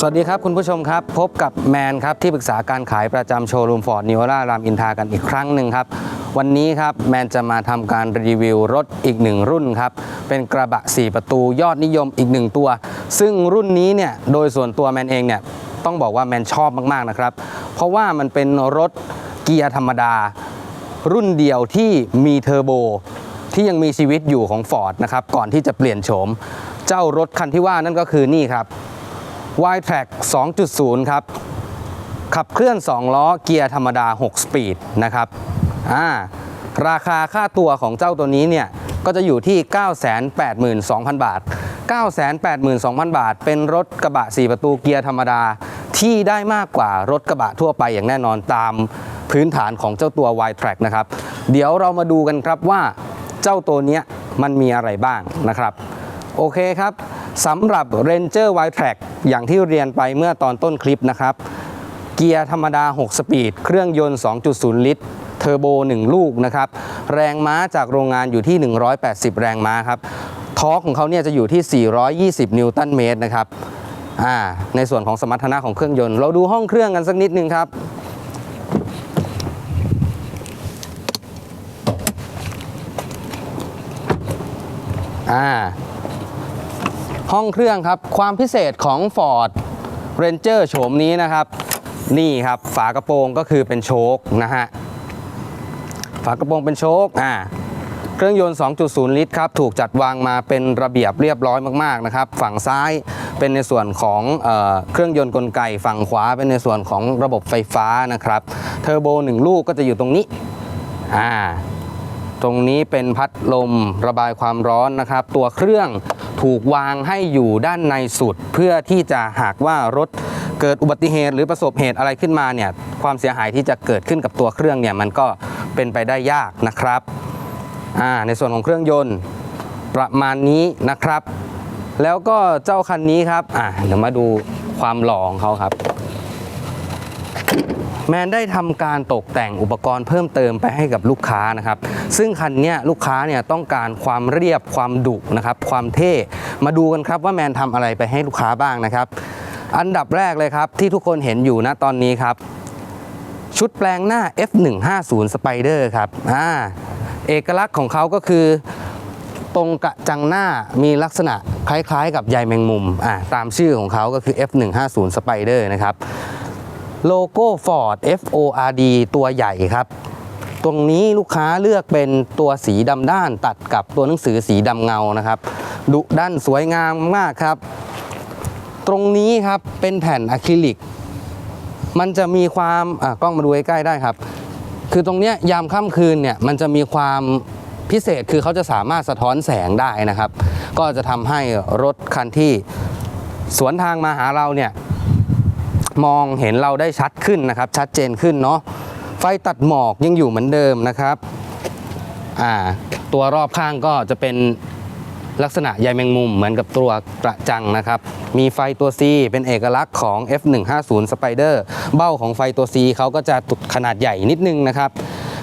สวัสดีครับคุณผู้ชมครับ พบกับแมนครับที่ปรึกษาการขายประจำโชว์รูมฟอร์ดนิวรารามอินทากันอีกครั้งหนึ่งครับวันนี้ครับแมนจะมาทำการรีวิวรถอีกหนึ่งรุ่นครับเป็นกระบะ 4 ประตูยอดนิยมอีกหนึ่งตัว ซึ่งรุ่นนี้เนี่ยโดยส่วนตัวแมนเองเนี่ยต้องบอกว่าแมนชอบมากๆนะครับ เพราะว่ามันเป็นรถเกียร์ธรรมดา รุ่นเดียวที่มีเทอร์โบที่ยังมีชีวิตอยู่ของ Ford นะครับก่อนที่จะเปลี่ยนโฉม เจ้ารถคันที่ว่านั่นก็คือนี่ครับ y t r a c 2.0 ครับ ขับเคลื่อน 2 ล้อเกียร์ธรรมดา 6 สปีดนะครับอ่าราคาค่าตัวของเจ้าตัวนี้เนี่ย ก็จะอยู่ที่ 982,000 บาท 982,000 บาท เป็นรถกระบะ 4 ประตูเกียร์ธรรมดา ที่ได้มากกว่ารถกระบะทั่วไปอย่างแน่นอนตามพื้นฐานของเจ้าตัว y t r a c นะครับ เดี๋ยวเรามาดูกันครับว่าเจ้าตัวนี้มันมีอะไรบ้างนะครับ โอเคครับสำหรับ Ranger w i t r a c อย่างที่เรียนไปเมื่อตอนต้นคลิปนะครับ เกียร์ธรรมดา 6 สปีด เครื่องยนต์ 2.0 ลิตรเทอร์โบ 1 ลูกนะครับ แรงม้าจากโรงงานอยู่ที่ 180 แรงม้าครับทอร์กของเขาเนี่ยจะอยู่ที่ 420 นิวตันเมตรนะครับอ่าในส่วนของสมรรถนะของเครื่องยนต์ เราดูห้องเครื่องกันสักนิดนึงครับอ่า ห้องเครื่องครับ ความพิเศษของ Ford Ranger โฉมนี้นะครับ นี่ครับฝากระโปรงก็คือเป็นโชคนะฮะฝากระโปรงเป็นโชคอ่าเครื่องยนต์ 2.0 ลิตรครับ ถูกจัดวางมาเป็นระเบียบเรียบร้อยมากๆนะครับ ฝั่งซ้ายเป็นในส่วนของเออเครื่องยนต์กลไก ฝั่งขวาเป็นในส่วนของระบบไฟฟ้านะครับ เทอร์โบ 1 ลูกก็จะอยู่ตรงนี้ อ่า ตรงนี้เป็นพัดลมระบายความร้อนนะครับ ตัวเครื่อง ถูกวางให้อยู่ด้านในสุด เพื่อที่จะหากว่ารถเกิดอุบัติเหตุ หรือประสบเหตุอะไรขึ้นมาเนี่ยความเสียหายที่จะเกิดขึ้นกับตัวเครื่องเนี่ยมันก็เป็นไปได้ยากนะครับในส่วนของเครื่องยนต์ประมาณนี้นะครับ แล้วก็เจ้าคันนี้ครับเดี๋ยวมาดูความหล่อของเขาครับ แมนได้ทำการตกแต่งอุปกรณ์เพิ่มเติมไปให้กับลูกค้านะครับ ซึ่งคันนี้ลูกค้าเนี่ยต้องการความเรียบความดุนะครับความเท่มาดูกันครับว่าแมนทำอะไรไปให้ลูกค้าบ้างนะครับ อันดับแรกเลยครับที่ทุกคนเห็นอยู่นะตอนนี้ครับ ชุดแปลงหน้า F150 Spider ครับอ่าเอกลักษณ์ของเขาก็คือตรงกระจังหน้ามีลักษณะคล้ายๆ กับใยแมงมุมอ่าตามชื่อของเขาก็คือ F150 Spider นะครับ โลโก้ Ford F O R D ตัวใหญ่ครับ ตรงนี้ลูกค้าเลือกเป็นตัวสีดำด้านตัดกับตัวหนังสือสีดำเงานะครับ ดุด้านสวยงามมากครับ ตรงนี้ครับเป็นแผ่นอะคริลิก มันจะมีความอะกล้องมาดูใกล้ได้ครับ คือตรงเนี้ยยามค่ำคืนเนี่ยมันจะมีความพิเศษคือเขาจะสามารถสะท้อนแสงได้นะครับ ก็จะทำให้รถคันที่สวนทางมาหาเราเนี่ย มองเห็นเราได้ชัดขึ้นนะครับ ชัดเจนขึ้นเนาะไฟตัดหมอกยังอยู่เหมือนเดิมนะครับอ่าตัวรอบข้างก็จะเป็นลักษณะใยแมงมุมเหมือนกับตัวกระจังนะครับ มีไฟตัว C เป็นเอกลักษณ์ของ F150 Spider เบ้าของไฟตัว C เขาก็จะขนาดใหญ่นิดนึงนะครับ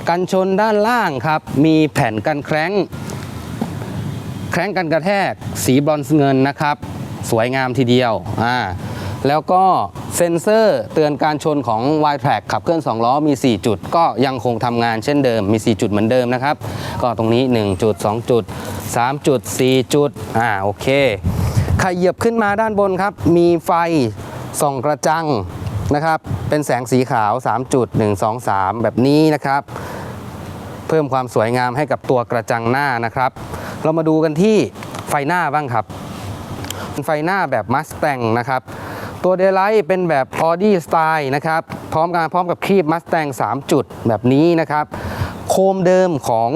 กันชนด้านล่างครับ มีแผ่นกันแคร้ง แคร้งกันกระแทกสีบรอนซ์เงินนะครับ สวยงามทีเดียวอ่าแล้วก็ เซ็นเซอร์เตือนการชนของ y t r a c ขับเคลื่อน 2 ล้อมี 4 จุด ก็ยังคงทำงานเช่นเดิมมี 4 จุดเหมือนเดิมนะครับ ก็ตรงนี้ 1 จุด 2 จุด 3 จุด 4 จุด อ่าโอเคขยับขึ้นมาด้านบนครับ มีไฟส่องกระจังนะครับ เป็นแสงสีขาว 3 จุด 1 2 3 แบบนี้นะครับ เพิ่มความสวยงามให้กับตัวกระจังหน้านะครับ เรามาดูกันที่ไฟหน้าบ้างครับไฟหน้าแบบ Mustang นะครับ ตัวเดลไลท์เป็นแบบ Audi Style นะครับ พร้อมกันพร้อมกับครีบ Mustang 3จุดแบบนี้นะครับ โคมเดิมของ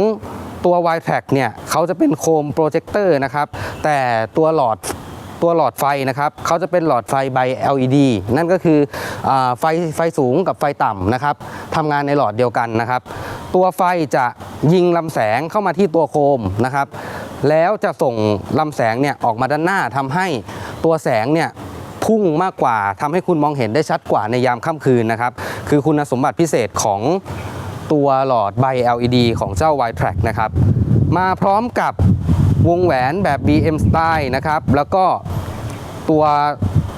ตัว y t r a c เนี่ยเขาจะเป็นโคมโปรเจคเตอร์นะครับ แต่ตัวหลอดตัวหลอดไฟนะครับเขาจะเป็นหลอดไฟใบ LED นั่นก็คืออไฟไฟสูงกับไฟต่ำนะครับทำงานในหลอดเดียวกันนะครับ ตัวไฟจะยิงลำแสงเข้ามาที่ตัวโคมนะครับ แล้วจะส่งลำแสงเนี่ยออกมาด้านหน้าทำให้ตัวแสงเนี่ย พุ่งมากกว่าทำให้คุณมองเห็นได้ชัดกว่าในยามค่ำคืนนะครับ คือคุณสมบัติพิเศษของตัวหลอดใบ LED ของเจ้า y t r a c นะครับ มาพร้อมกับวงแหวนแบบ BM Style นะครับ แล้วก็ตัว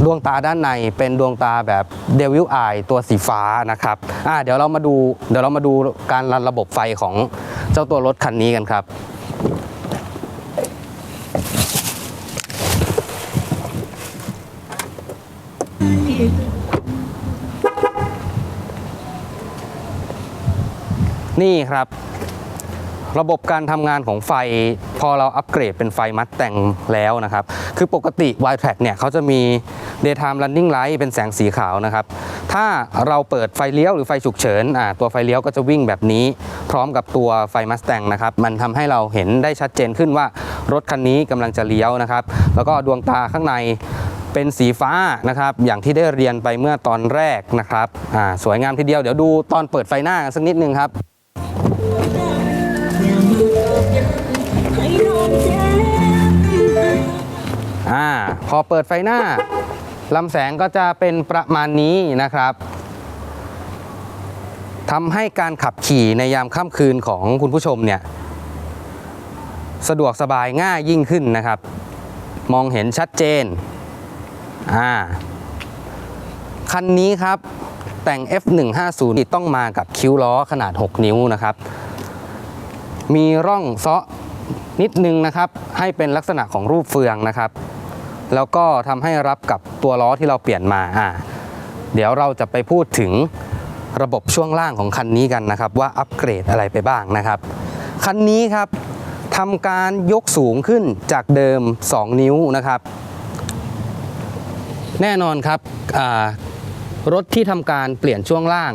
ดวงตาด้านในเป็นดวงตาแบบเดวิลไอตัวสีฟ้านะครับอ่าเดี๋ยวเรามาดูเดี๋ยวเรามาดูการรันระบบไฟของเจ้าตัวรถคันนี้กันครับ นี่ครับ ระบบการทำงานของไฟ พอเราอัปเกรดเป็นไฟมัดแต่งแล้วนะครับ คือปกติ y t r a c เนี่ยเขาจะมี daytime running light เป็นแสงสีขาวนะครับ ถ้าเราเปิดไฟเลี้ยวหรือไฟฉุกเฉินอ่าตัวไฟเลี้ยวก็จะวิ่งแบบนี้ พร้อมกับตัวไฟมัสแตงนะครับ มันทำให้เราเห็นได้ชัดเจนขึ้นว่ารถคันนี้กำลังจะเลี้ยวนะครับ แล้วก็ดวงตาข้างในเป็นสีฟ้านะครับ อย่างที่ได้เรียนไปเมื่อตอนแรกนะครับอ่าสวยงามทีเดียว เดี๋ยวดูตอนเปิดไฟหน้ากันสักนิดนึงครับ อ่าพอเปิดไฟหน้าลำแสงก็จะเป็นประมาณนี้นะครับทำให้การขับขี่ในยามค่ำคืนของคุณผู้ชมเนี่ยสะดวกสบายง่ายยิ่งขึ้นนะครับ มองเห็นชัดเจนอ่าคันนี้ครับแต่ง F150 ที่ต้องมากับคิ้วล้อขนาด 6 นิ้วนะครับ มีร่องเซาะนิดนึงนะครับ ให้เป็นลักษณะของรูปเฟืองนะครับ แล้วก็ทำให้รับกับตัวล้อที่เราเปลี่ยนมาอ่าเดี๋ยวเราจะไปพูดถึงระบบช่วงล่างของคันนี้กันนะครับว่าอัปเกรดอะไรไปบ้างนะครับคันนี้ครับทำการยกสูงขึ้นจากเดิม 2 นิ้วนะครับ แน่นอนครับรถที่ทำการเปลี่ยนช่วงล่าง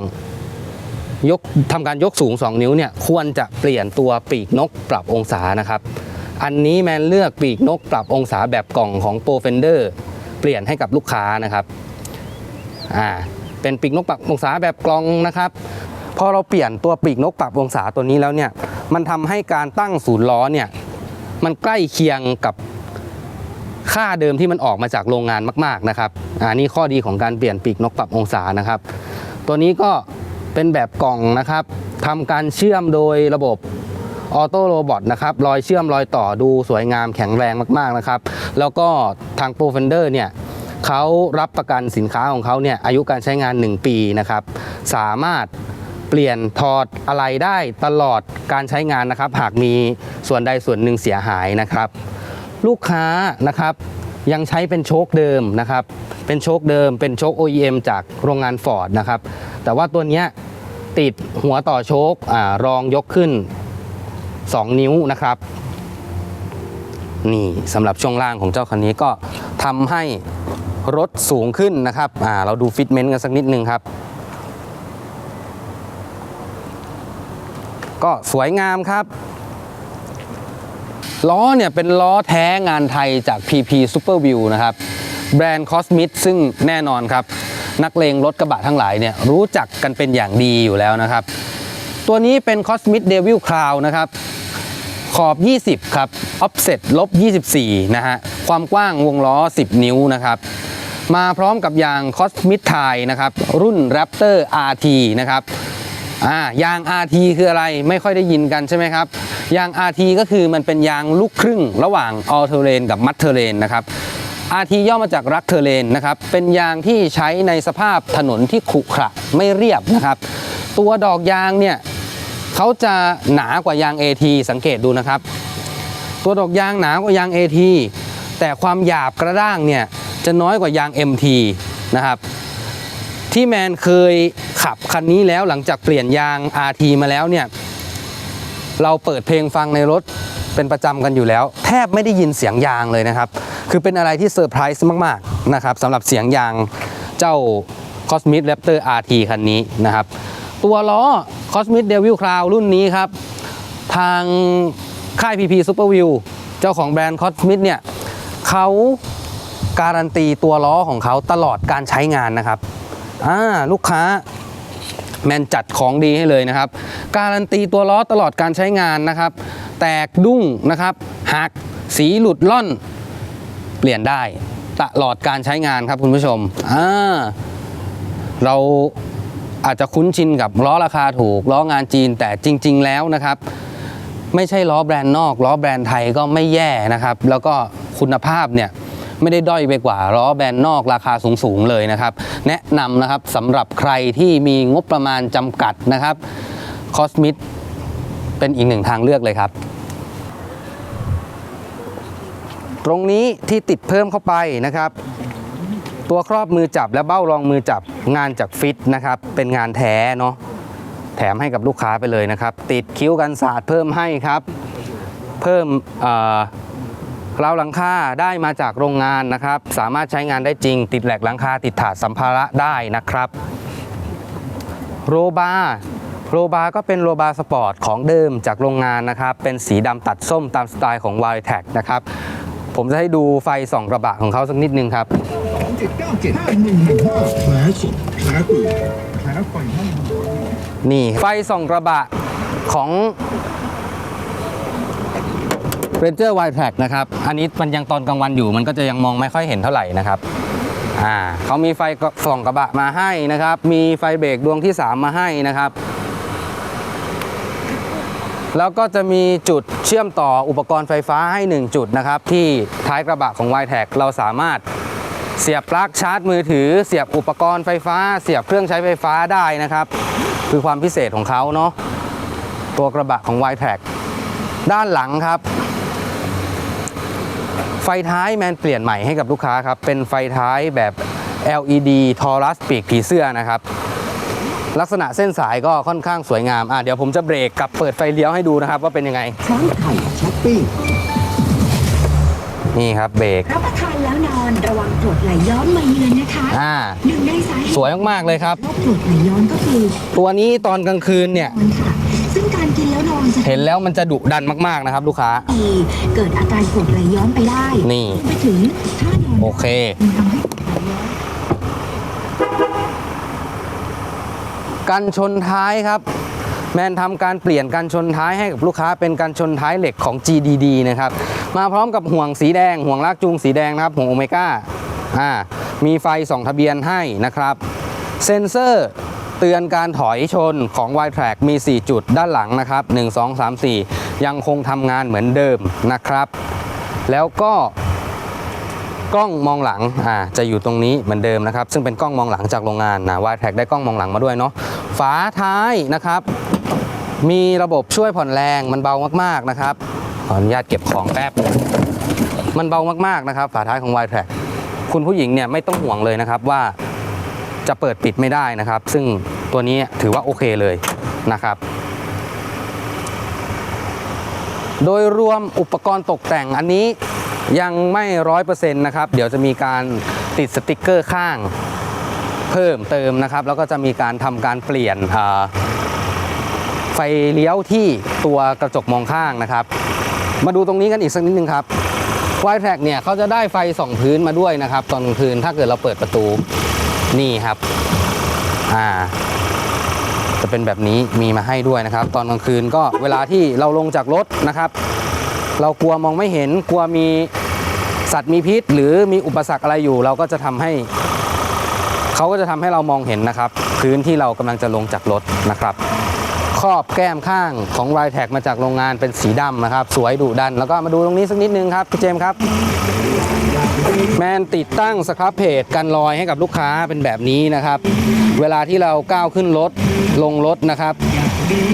ยกทำการยกสูง 2 นิ้วเนี่ยควรจะเปลี่ยนตัวปีกนกปรับองศานะครับ อันนี้แมนเลือกปีกนกปรับองศาแบบกล่องของ p r o f e n d e r เปลี่ยนให้กับลูกค้านะครับอ่าเป็นปีกนกปรับองศาแบบกล่องนะครับพอเราเปลี่ยนตัวปีกนกปรับองศาตัวนี้แล้วเนี่ยมันทำให้การตั้งศูนย์ล้อเนี่ยมันใกล้เคียงกับค่าเดิมที่มันออกมาจากโรงงานมาก ๆนะครับอ่านี่ข้อดีของการเปลี่ยนปีกนกปรับองศานะครับ ตัวนี้ก็เป็นแบบกล่องนะครับทำการเชื่อมโดยระบบ ออโต้โรบอทนะครับรอยเชื่อมรอยต่อดูสวยงามแข็งแรงมากๆนะครับ แล้วก็ทาง p r o f e n d e r เนี่ยเขารับประกันสินค้าของเขาเนี่ยอายุการใช้งาน 1 ปีนะครับ สามารถเปลี่ยนถอดอะไรได้ตลอดการใช้งานนะครับ หากมีส่วนใดส่วนหนึ่งเสียหายนะครับ ลูกค้านะครับยังใช้เป็นโชคเดิมนะครับ เป็นโชคเดิม เป็นโชค OEM จากโรงงานฟอร์ดนะครับ แต่ว่าตัวเนี้ยติดหัวต่อโชคอรองยกขึ้น 2 นิ้วนะครับนี่สำหรับช่วงล่างของเจ้าคันนี้ก็ทำให้รถสูงขึ้นนะครับอ่าเราดูฟิตเมนต์กันสักนิดนึงครับ ก็สวยงามครับล้อเนี่ยเป็นล้อแท้งานไทยจาก PP Super View นะครับ แบรนด์คอสมิ t ซึ่งแน่นอนครับ นักเลงรถกระบะทั้งหลายเนี่ยรู้จักกันเป็นอย่างดีอยู่แล้วนะครับ ตัวนี้เป็น Cosmic Devil Crown นะครับ ขอบ 20 ครับ offset ลบ 24 นะฮะ ความกว้างวงล้อ 10 นิ้วนะครับ มาพร้อมกับยาง Cosmic t i นะครับ รุ่น Raptor RT นะครับอ่ายาง RT คืออะไรไม่ค่อยได้ยินกันใช่ไหมครับ ยาง RT ก็คือมันเป็นยางลูกครึ่ง ระหว่าง All Terrain กับ Mud Terrain นะครับ RT ย่อมาจากรักเทเลนนะครับ เป็นยางที่ใช้ในสภาพถนนที่ขรุขระไม่เรียบนะครับ ตัวดอกยางเนี่ย เขาจะหนากว่ายาง AT สังเกตดูนะครับ ตัวดอกยางหนากว่ายาง AT แต่ความหยาบกระด้างเนี่ยจะน้อยกว่ายาง MT นะครับ ที่แมนเคยขับคันนี้แล้วหลังจากเปลี่ยนยาง RT มาแล้วเนี่ยเราเปิดเพลงฟังในรถเป็นประจำกันอยู่แล้ว แทบไม่ได้ยินเสียงยางเลยนะครับ คือเป็นอะไรที่เซอร์ไพรส์มาก ๆ นะครับสำหรับเสียงยางเจ้า Cosmic Raptor RT คันนี้นะครับ ตัวล้อ Cosmic Devil Crown รุ่นนี้ครับ ทางค่าย PP Super View เจ้าของแบรนด์ Cosmic เนี่ยเขาการันตีตัวล้อของเขาตลอดการใช้งานนะครับอ่าลูกค้าแมนจัดของดีให้เลยนะครับ การันตีตัวล้อตลอดการใช้งานนะครับ แตกดุ้งนะครับหักสีหลุดล่อน เปลี่ยนได้ตลอดการใช้งานครับคุณผู้ชมอ่าเรา อาจจะคุ้นชินกับล้อราคาถูกล้องานจีนแต่จริง ๆ แล้วนะครับ ไม่ใช่ล้อแบรนด์นอกล้อแบรนด์ไทยก็ไม่แย่นะครับ แล้วก็คุณภาพเนี่ยไม่ได้ด้อยไปกว่าล้อแบรนด์นอกราคาสูงๆเลยนะครับ แนะนำนะครับสำหรับใครที่มีงบประมาณจำกัดนะครับคอสมิเป็นอีกหนึ่งทางเลือกเลยครับ ตรงนี้ที่ติดเพิ่มเข้าไปนะครับ ตัวครอบมือจับและเบ้ารองมือจับงานจากฟิตนะครับ เป็นงานแท้เนาะแถมให้กับลูกค้าไปเลยนะครับ ติดคิ้วกันศาสตร์เพิ่มให้ครับ เพิ่มเราวหลังคาได้มาจากโรงงานนะครับ สามารถใช้งานได้จริง ติดแหลกหลังคาติดถาดสัมภาระได้นะครับ โรบาร์โรบาร์ก็เป็นโรบาร์สปอร์ตของเดิมจากโรงงานนะครับ เป็นสีดำตัดส้มตามสไตล์ของ w i l d t a c นะครับ ผมจะให้ดูไฟส่องกระบะของเขาสักนิดนึงครับ เจ็ดเก้าเจ็ดห้าหนึ่งหนึ่งห้าแผลสดแผลปืนแผลไฟไหม้นี่ไฟส่องกระบะของ Ranger w i d e Track นะครับ อันนี้มันยังตอนกลางวันอยู่ มันก็จะยังมองไม่ค่อยเห็นเท่าไหร่นะครับอ่าเขามีไฟส่องกระบะมาให้นะครับ มีไฟเบรกดวงที่ 3 มาให้นะครับ แล้วก็จะมีจุดเชื่อมต่ออุปกรณ์ไฟฟ้าให้ 1 จุดนะครับ ที่ท้ายกระบะของ y t e c เราสามารถ เสียบปลั๊กชาร์จมือถือ เสียบอุปกรณ์ไฟฟ้า เสียบเครื่องใช้ไฟฟ้าได้นะครับ คือความพิเศษของเขาเนาะตัวกระบะของ y t e c ด้านหลังครับ ไฟท้ายแมนเปลี่ยนใหม่ให้กับลูกค้าครับ เป็นไฟท้ายแบบ LED ทอรัสปีกผีเสื้อนะครับ ลักษณะเส้นสายก็ค่อนข้างสวยงามอะเดี๋ยวผมจะเบรกกับเปิดไฟเลี้ยวให้ดูนะครับ ว่าเป็นยังไงช้างไทยช้อปปิ้ง นี่ครับเบรกรับประทานแล้วนอนระวังกรดไหลย้อนมาเยือนนะคะอ่าหนึ่งในสาเหตุสวยมากๆเลยครับโรคกรดไหลย้อนก็คือตัวนี้ตอนกลางคืนเนี่ยนอนค่ะซึ่งการกินแล้วนอนจะเห็นแล้วมันจะดุดันมากๆนะครับ ลูกค้าดีเกิดอาการกรดไหลย้อนไปได้นี่ไปถึงถ้านอนโอเคมันทำให้กรดไหลย้อนกันชนท้ายครับ แมนทำการเปลี่ยนกันชนท้ายให้กับลูกค้าเป็นกันชนท้ายเหล็กของ GDD นะครับ มาพร้อมกับห่วงสีแดง ห่วงลากจูงสีแดงนะครับห่วงโอเมก้าอ่ามีไฟส่องทะเบียนให้นะครับ เซ็นเซอร์เตือนการถอยชนของ y t r a c k มี 4 จุดด้านหลังนะครับ 1 2 3 4 ยังคงทำงานเหมือนเดิมนะครับ แล้วก็กล้องมองหลังอ่าจะอยู่ตรงนี้เหมือนเดิมนะครับ ซึ่งเป็นกล้องมองหลังจากโรงงานนะวายแท็กได้กล้องมองหลังมาด้วยเนาะฝาท้ายนะครับ มีระบบช่วยผ่อนแรงมันเบามากๆนะครับขออนุญาตเก็บของแป๊บ มันเบามากๆนะครับ ฝาท้ายของ y t r a c คุณผู้หญิงเนี่ยไม่ต้องห่วงเลยนะครับว่าจะเปิดปิดไม่ได้นะครับ ซึ่งตัวนี้ถือว่าโอเคเลยนะครับ โดยรวมอุปกรณ์ตกแต่งอันนี้ยังไม่ร้อยเปอร์เซ็นต์นะครับ เดี๋ยวจะมีการติดสติกเกอร์ข้างเพิ่มเติมนะครับ แล้วก็จะมีการทำการเปลี่ยนอ่า ไฟเลี้ยวที่ตัวกระจกมองข้างนะครับ มาดูตรงนี้กันอีกสักนิดนึงครับวายแทร็กเนี่ยเขาจะได้ไฟสองพื้นมาด้วยนะครับ ตอนกลางคืนถ้าเกิดเราเปิดประตูนี่ครับอ่าจะเป็นแบบนี้มีมาให้ด้วยนะครับ ตอนกลางคืนก็เวลาที่เราลงจากรถนะครับ เรากลัวมองไม่เห็นกลัวมีสัตว์มีพิษ หรือมีอุปสรรคอะไรอยู่ เราก็จะทำให้เขาก็จะทำให้เรามองเห็นนะครับ พื้นที่เรากำลังจะลงจากรถนะครับ รอบแก้มข้างของรายแท็กมาจากโรงงานเป็นสีดำนะครับ สวยดุดัน แล้วก็มาดูตรงนี้สักนิดนึงครับพี่เจมส์ครับแมนติดตั้งสครับเพจกันรอยให้กับลูกค้าเป็นแบบนี้นะครับ เวลาที่เราก้าวขึ้นรถลงรถนะครับ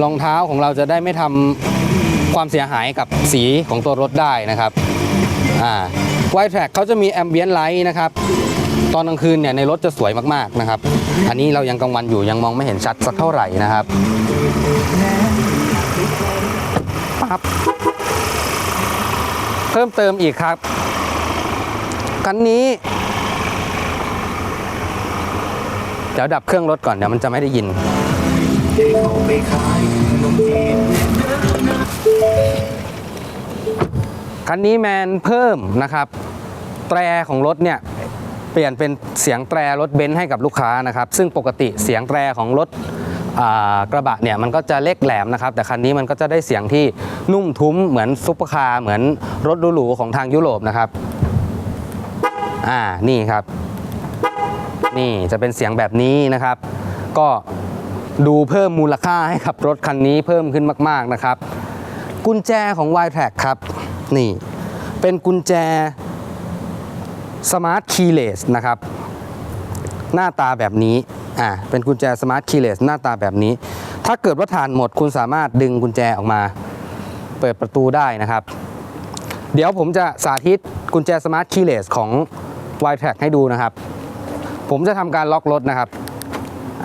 รองเท้าของเราจะได้ไม่ทำความเสียหายกับสีของตัวรถได้นะครับอ่าไวแท็กเขาจะมีแอมเบียนไลท์นะครับตอนกลางคืนเนี่ยในรถจะสวยมากๆนะครับ อันนี้เรายังกลางวันอยู่ยังมองไม่เห็นชัดสักเท่าไหร่นะครับ ปั๊บเพิ่มเติมอีกครับคันนี้ เดี๋ยวดับเครื่องรถก่อนเดี๋ยวมันจะไม่ได้ยิน คันนี้แมนเพิ่มนะครับ แตรของรถเนี่ยเปลี่ยนเป็นเสียงแตรรถเบนซ์ให้กับลูกค้านะครับ ซึ่งปกติเสียงแตรของรถกระบะเนี่ยมันก็จะเล็กแหลมนะครับ แต่คันนี้มันก็จะได้เสียงที่ นุ่มทุ้มเหมือนซุปเปอร์คาร์เหมือนรถหรูๆของทางยุโรปนะครับ อ่านี่ครับ นี่จะเป็นเสียงแบบนี้นะครับ ก็ดูเพิ่มมูลค่าให้กับรถคันนี้เพิ่มขึ้นมาก ๆนะครับ กุญแจของ y t r a c k ครับ นี่ เป็นกุญแจ Smart Keyless นะครับ หน้าตาแบบนี้อ่าเป็นกุญแจ Smart Keyless หน้าตาแบบนี้ ถ้าเกิดว่าฐานหมดคุณสามารถดึงกุญแจออกมา เปิดประตูได้นะครับ เดี๋ยวผมจะสาธิตกุญแจ Smart Keyless ของ y t r a c ให้ดูนะครับ ผมจะทำการล็อกรถนะครับ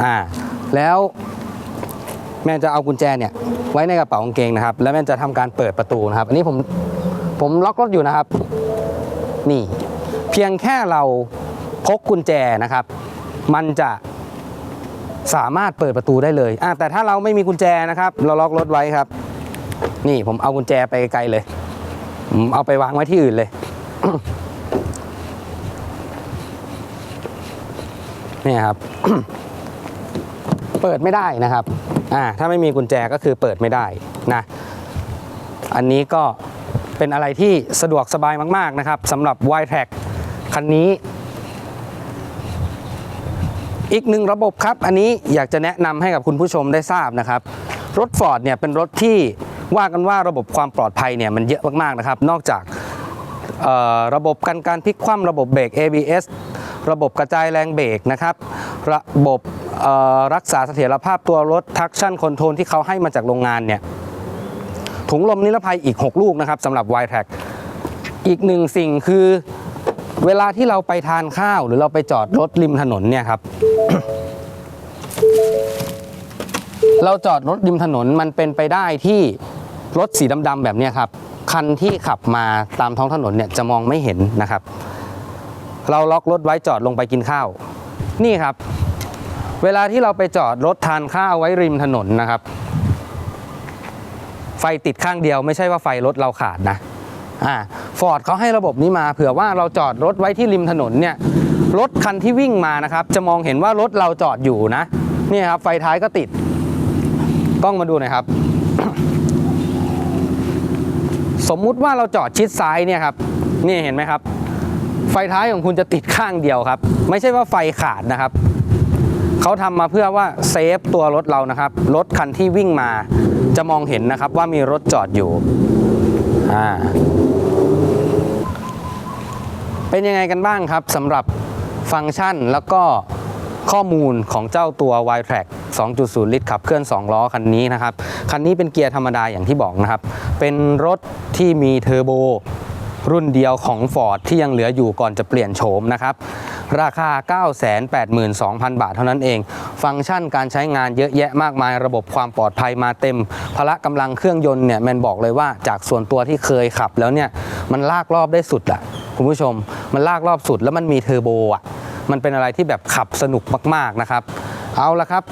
อ่าแล้วแม่จะเอากุญแจเนี่ยไว้ในกระเป๋ากางเกงนะครับ แล้วแม่จะทำการเปิดประตูนะครับ อันนี้ผมผมล็อกรถอยู่นะครับ นี่ เพียงแค่เราพกกุญแจนะครับ มันจะสามารถเปิดประตูได้เลยอะแต่ถ้าเราไม่มีกุญแจนะครับ เราล็อกรถไว้ครับ นี่ผมเอากุญแจไปไกลเลยผมเอาไปวางไว้ที่อื่นเลยนี่ครับ เปิดไม่ได้นะครับอ่าถ้าไม่มีกุญแจก็คือเปิดไม่ได้นะ อันนี้ก็เป็นอะไรที่สะดวกสบายมาก ๆ นะครับสำหรับ y t r a c คันนี้ อีกหนึ่งระบบครับ อันนี้อยากจะแนะนำให้กับคุณผู้ชมได้ทราบนะครับ รถ Ford เนี่ยเป็นรถที่ ว่ากันว่าระบบความปลอดภัยเนี่ยมันเยอะมากๆนะครับ นอกจากระบบกันการพลิกคว่ำระบบเบรก ABS ระบบกระจายแรงเบรกนะครับ ระบบรักษาเสถียรภาพตัวรถ traction control ที่เขาให้มาจากโรงงานเนี่ยถุงลมนิรภัยอีก 6 ลูกนะครับสำหรับ y t r a c อีกหนึ่งสิ่งคือเวลาที่เราไปทานข้าวหรือเราไปจอดรถริมถนนเนี่ยครับ เราจอดรถริมถนนมันเป็นไปได้ที่ รถสีดำๆแบบนี้ครับ คันที่ขับมาตามท้องถนนเนี่ยจะมองไม่เห็นนะครับ เราล็อกรถไว้จอดลงไปกินข้าว นี่ครับ เวลาที่เราไปจอดรถทานข้าวไว้ริมถนนนะครับ ไฟติดข้างเดียวไม่ใช่ว่าไฟรถเราขาดนะอ่าฟอร์ดเขาให้ระบบนี้มาเผื่อว่าเราจอดรถไว้ที่ริมถนนเนี่ยรถคันที่วิ่งมานะครับ จะมองเห็นว่ารถเราจอดอยู่นะนี่ครับไฟท้ายก็ติดกล้องมาดูหน่อยครับ สมมุติว่าเราจอดชิดซ้ายเนี่ยครับนี่เห็นไหมครับ ไฟท้ายของคุณจะติดข้างเดียวครับ ไม่ใช่ว่าไฟขาดนะครับเขาทำมาเพื่อว่าเซฟตัวรถเรานะครับ รถคันที่วิ่งมาจะมองเห็นนะครับว่ามีรถจอดอยู่อ่าเป็นยังไงกันบ้างครับสำหรับฟังก์ชันแล้วก็ ข้อมูลของเจ้าตัว y t r a c 2.0 ลิตรขับเคลื่อน 2 ล้อคันนี้นะครับ คันนี้เป็นเกียร์ธรรมดาอย่างที่บอกนะครับ เป็นรถที่มีเทอร์โบรุ่นเดียวของ Ford ที่ยังเหลืออยู่ก่อนจะเปลี่ยนโฉมนะครับ ราคา 982,000 บาทเท่านั้นเอง ฟังก์ชันการใช้งานเยอะแยะมากมาย ระบบความปลอดภัยมาเต็ม พละกำลังเครื่องยนต์เนี่ยแมนบอกเลยว่าจากส่วนตัวที่เคยขับแล้วเนี่ย มันลากรอบได้สุดอะคุณผู้ชม มันลากรอบสุดแล้วมันมีเทอร์โบอะ มันเป็นอะไรที่แบบขับสนุกมากๆนะครับ เอาละครับ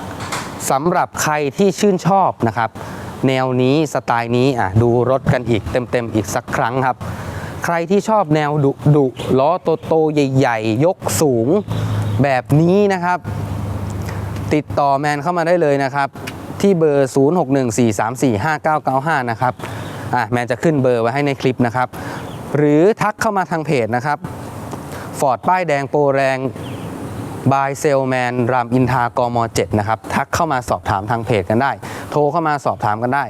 สำหรับใครที่ชื่นชอบนะครับ แนวนี้สไตล์นี้อะดูรถกันอีกเต็มๆอีกสักครั้งครับ ใครที่ชอบแนวดุดุล้อโตโตๆใหญ่ๆ ยกสูงแบบนี้นะครับ ติดต่อแมนเข้ามาได้เลยนะครับ ที่เบอร์ 0614345995 นะครับอะแมนจะขึ้นเบอร์ไว้ให้ในคลิปนะครับ หรือทักเข้ามาทางเพจนะครับ ฟอร์ดป้ายแดงโปรแรงบายเซลแมนรามอินทากม 7 นะครับ ทักเข้ามาสอบถามทางเพจกันได้ โทรเข้ามาสอบถามกันได้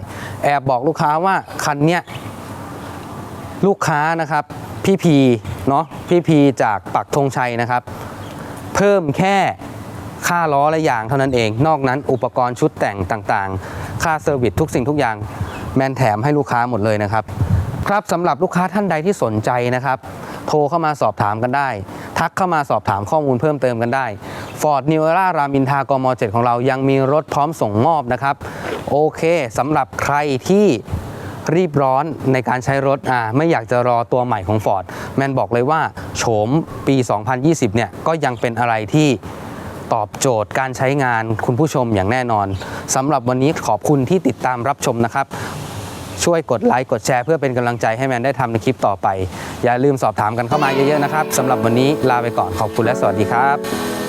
แอบบอกลูกค้าว่าคันเนี้ยลูกค้านะครับ พี่พีเนาะพี่พีจากปักธงชัยนะครับ เพิ่มแค่ค่าล้อและยางเท่านั้นเอง นอกนั้นอุปกรณ์ชุดแต่งต่างๆ ค่าเซอร์วิสทุกสิ่งทุกอย่าง แมนแถมให้ลูกค้าหมดเลยนะครับ ครับสำหรับลูกค้าท่านใดที่สนใจนะครับ โทรเข้ามาสอบถามกันได้ ทักเข้ามาสอบถามข้อมูลเพิ่มเติมกันได้ Ford New Era รามินทากม 7 ของเรายังมีรถพร้อมส่งมอบนะครับ โอเคสำหรับใครที่รีบร้อนในการใช้รถอ่าไม่อยากจะรอตัวใหม่ของ Ford แมนบอกเลยว่าโฉมปี 2020 เนี่ยก็ยังเป็นอะไรที่ตอบโจทย์การใช้งานคุณผู้ชมอย่างแน่นอนสำหรับวันนี้ขอบคุณที่ติดตามรับชมนะครับ ช่วยกดไลค์กดแชร์เพื่อเป็นกำลังใจให้แมนได้ทำในคลิปต่อไป อย่าลืมสอบถามกันเข้ามาเยอะๆนะครับสำหรับวันนี้ลาไปก่อนขอบคุณและสวัสดีครับ